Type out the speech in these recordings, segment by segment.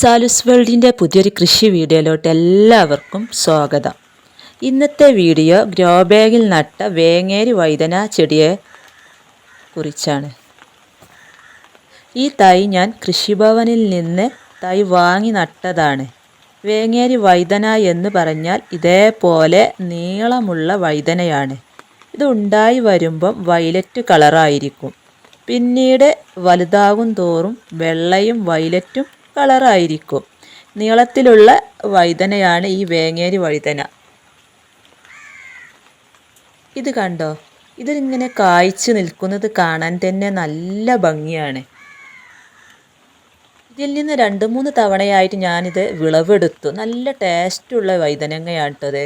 സാലുസ് വേൾഡിന്റെ പുതിയൊരു കൃഷി വീഡിയോയിലോട്ട് എല്ലാവർക്കും സ്വാഗതം. ഇന്നത്തെ വീഡിയോ ഗ്രോ ബാഗിൽ നട്ട വേങ്ങേരി വൈദന ചെടിയെ കുറിച്ചാണ്. ഈ തൈ ഞാൻ കൃഷിഭവനിൽ നിന്ന് തൈ വാങ്ങി നട്ടതാണ്. വേങ്ങേരി വൈദന എന്ന് പറഞ്ഞാൽ ഇതേപോലെ നീളമുള്ള വൈദനയാണ് ഇത് ഉണ്ടായി വരുമ്പം വയലറ്റ് കളറായിരിക്കും. പിന്നീട് വലുതാകും തോറും വെള്ളയും വയലറ്റും കളറായിരിക്കും. നീളത്തിലുള്ള വഴുതനയാണ് ഈ വേങ്ങേരി വഴുതന. ഇത് കണ്ടോ? ഇതിങ്ങനെ കായ്ച്ചു നിൽക്കുന്നത് കാണാൻ തന്നെ നല്ല ഭംഗിയാണ്. ഇതിൽ നിന്ന് രണ്ട് മൂന്ന് തവണയായിട്ട് ഞാനിത് വിളവെടുത്തു. നല്ല ടേസ്റ്റുള്ള വൈതനങ്ങയാണ് കേട്ടത്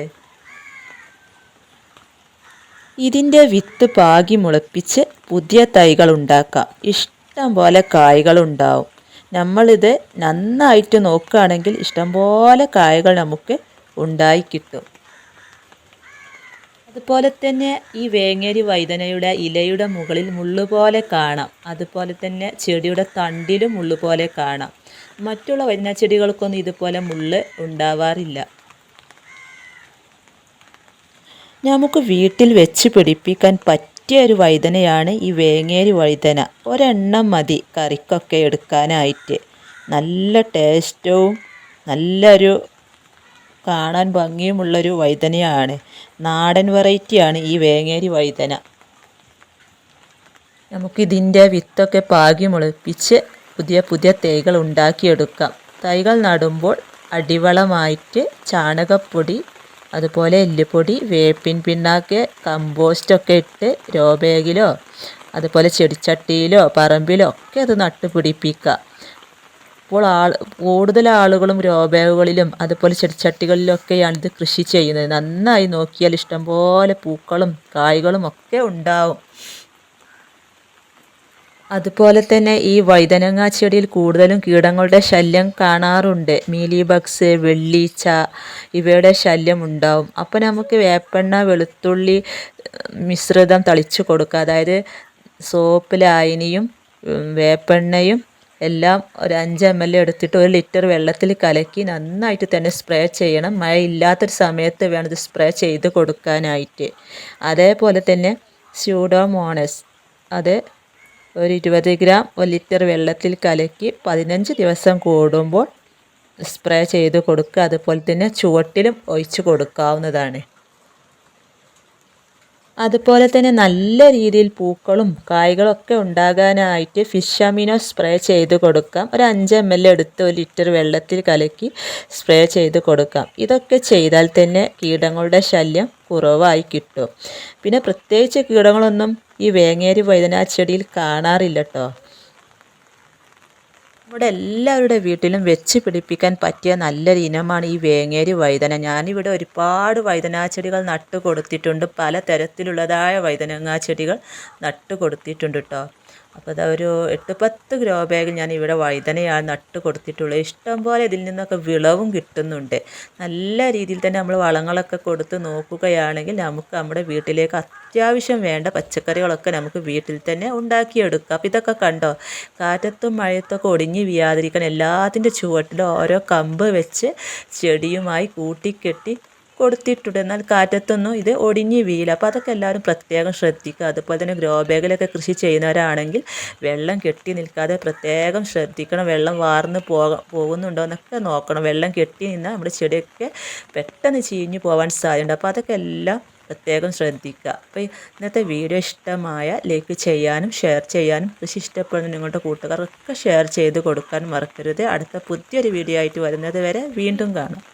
ഇതിന്റെ വിത്ത് പാകി മുളപ്പിച്ച് പുതിയ തൈകൾ ഉണ്ടാക്കാം. ഇഷ്ടം പോലെ കായ്കളുണ്ടാവും നമ്മളിത് നന്നായിട്ട് നോക്കുകയാണെങ്കിൽ ഇഷ്ടംപോലെ കായകൾ നമുക്ക് ഉണ്ടായി കിട്ടും. അതുപോലെ തന്നെ ഈ വേങ്ങേരി വൈദനയുടെ ഇലയുടെ മുകളിൽ മുള്ളുപോലെ കാണാം. അതുപോലെ തന്നെ ചെടിയുടെ തണ്ടിലും മുള്ളുപോലെ കാണാം. മറ്റുള്ള വൈദന ചെടികൾക്കൊന്നും ഇതുപോലെ മുള്ള് ഉണ്ടാവാറില്ല. നമുക്ക് വീട്ടിൽ വെച്ച് പിടിപ്പിക്കാൻ പറ്റും പറ്റിയ ഒരു വഴുതനയാണ് ഈ വേങ്ങേരി വഴുതന ഒരെണ്ണം മതി കറിക്കൊക്കെ എടുക്കാനായിട്ട്. നല്ല ടേസ്റ്റവും നല്ലൊരു കാണാൻ ഭംഗിയുമുള്ളൊരു വഴുതനയാണ് നാടൻ വെറൈറ്റിയാണ് ഈ വേങ്ങേരി വഴുതന നമുക്കിതിന്റെ വിത്തൊക്കെ പാകി മുളപ്പിച്ച് പുതിയ പുതിയ തൈകൾ ഉണ്ടാക്കിയെടുക്കാം. തൈകൾ നടുമ്പോൾ അടിവളമായിട്ട് ചാണകപ്പൊടി അതുപോലെ എല്ലുപൊടി വേപ്പിൻ പിണ്ണാക്ക് കമ്പോസ്റ്റൊക്കെ ഇട്ട് രോ ബാഗിലോ അതുപോലെ ചെടിച്ചട്ടിയിലോ പറമ്പിലോ ഒക്കെ അത് നട്ടുപിടിപ്പിക്കുക ഇപ്പോൾ ആൾ കൂടുതൽ ആളുകളും രോബേഗുകളിലും അതുപോലെ ചെടിച്ചട്ടികളിലൊക്കെയാണ് ഇത് കൃഷി ചെയ്യുന്നത്. നന്നായി നോക്കിയാൽ ഇഷ്ടംപോലെ പൂക്കളും കായ്കളും ഒക്കെ ഉണ്ടാവും. അതുപോലെ തന്നെ ഈ വൈതനങ്ങ ചെടിയിൽ കൂടുതലും കീടങ്ങളുടെ ശല്യം കാണാറുണ്ട്. മീലി ബക്സ് വെള്ളീച്ച ഇവയുടെ ശല്യം ഉണ്ടാവും. അപ്പോൾ നമുക്ക് വേപ്പെണ്ണ വെളുത്തുള്ളി മിശ്രിതം തളിച്ചു കൊടുക്കുക. അതായത് സോപ്പ് ലായനിയും വേപ്പെണ്ണയും എല്ലാം ഒരു അഞ്ച് എം എൽ എടുത്തിട്ട് ഒരു ലിറ്റർ വെള്ളത്തിൽ കലക്കി നന്നായിട്ട് തന്നെ സ്പ്രേ ചെയ്യണം. മഴ ഇല്ലാത്തൊരു സമയത്ത് വേണം ഇത് സ്പ്രേ ചെയ്ത് കൊടുക്കാനായിട്ട്. അതേപോലെ തന്നെ സ്യൂഡോമോണസ്. അത് ഒരു ഇരുപത് ഗ്രാം ഒരു ലിറ്റർ വെള്ളത്തിൽ കലക്കി പതിനഞ്ച് ദിവസം കൂടുമ്പോൾ സ്പ്രേ ചെയ്ത് കൊടുക്കുക. അതുപോലെ തന്നെ ചുവട്ടിലും ഒഴിച്ചു കൊടുക്കാവുന്നതാണ്. അതുപോലെ തന്നെ നല്ല രീതിയിൽ പൂക്കളും കായ്കളൊക്കെ ഉണ്ടാകാനായിട്ട് ഫിഷ് അമിനോ സ്പ്രേ ചെയ്ത് കൊടുക്കാം. ഒരു അഞ്ച് എം എൽ എടുത്ത് ഒരു ലിറ്റർ വെള്ളത്തിൽ കലക്കി സ്പ്രേ ചെയ്ത് കൊടുക്കാം. ഇതൊക്കെ ചെയ്താൽ തന്നെ കീടങ്ങളുടെ ശല്യം കുറവായി കിട്ടും. പിന്നെ പ്രത്യേകിച്ച് കീടങ്ങളൊന്നും ഈ വേങ്ങേരി വഴുതന ചെടിയിൽ കാണാറില്ല കേട്ടോ നമ്മുടെ എല്ലാവരുടെ വീട്ടിലും വെച്ച് പിടിപ്പിക്കാൻ പറ്റിയ നല്ലൊരു ഇനമാണ് ഈ വേങ്ങേരി വഴുതന ഞാനിവിടെ ഒരുപാട് വഴുതനാ ചെടികൾ നട്ടു കൊടുത്തിട്ടുണ്ട് പല തരത്തിലുള്ളതായ വഴുതനങ്ങാ ചെടികൾ നട്ടു കൊടുത്തിട്ടുണ്ട് കേട്ടോ അപ്പോൾ അത് ഒരു എട്ട് പത്ത് ഗ്രോ ബാഗ് ഞാൻ ഇവിടെ വഴുതനയാണ് നട്ട് കൊടുത്തിട്ടുള്ളത്. ഇഷ്ടം പോലെ ഇതിൽ നിന്നൊക്കെ വിളവും കിട്ടുന്നുണ്ട്. നല്ല രീതിയിൽ തന്നെ നമ്മൾ വളങ്ങളൊക്കെ കൊടുത്ത് നോക്കുകയാണെങ്കിൽ നമുക്ക് നമ്മുടെ വീട്ടിലേക്ക് അത്യാവശ്യം വേണ്ട പച്ചക്കറികളൊക്കെ നമുക്ക് വീട്ടിൽ തന്നെ ഉണ്ടാക്കിയെടുക്കാം. അപ്പോൾ ഇതൊക്കെ കണ്ടോ? കാറ്റത്തും മഴയത്തൊക്കെ ഒടിഞ്ഞ് വീയാതിരിക്കാൻ എല്ലാത്തിന്റെ ചുവട്ടിലും ഓരോ കമ്പ് വെച്ച് ചെടിയുമായി കൂട്ടിക്കെട്ടി കൊടുത്തിട്ടുണ്ട്. എന്നാൽ കാറ്റത്തൊന്നും ഇത് ഒടിഞ്ഞ് വീഴില്ല. അപ്പോൾ അതൊക്കെ എല്ലാവരും പ്രത്യേകം ശ്രദ്ധിക്കുക. അതുപോലെ തന്നെ ഗ്രോ ബാഗിലൊക്കെ കൃഷി ചെയ്യുന്നവരാണെങ്കിൽ വെള്ളം കെട്ടി നിൽക്കാതെ പ്രത്യേകം ശ്രദ്ധിക്കണം. വെള്ളം വാർന്ന് പോക പോകുന്നുണ്ടോ എന്നൊക്കെ നോക്കണം. വെള്ളം കെട്ടി നിന്നാൽ നമ്മുടെ ചെടിയൊക്കെ പെട്ടെന്ന് ചീഞ്ഞു പോകാൻ സാധ്യതയുണ്ട്. അപ്പോൾ അതൊക്കെ എല്ലാം പ്രത്യേകം ശ്രദ്ധിക്കുക. അപ്പോൾ ഇന്നത്തെ വീഡിയോ ഇഷ്ടമായ ലൈക്ക് ചെയ്യാനും ഷെയർ ചെയ്യാനും കൃഷി ഇഷ്ടപ്പെടുന്ന നിങ്ങളുടെ കൂട്ടുകാർക്കൊക്കെ ഷെയർ ചെയ്ത് കൊടുക്കാൻ മറക്കരുത്. അടുത്ത പുതിയൊരു വീഡിയോ ആയിട്ട് വരുന്നത് വരെ വീണ്ടും കാണാം.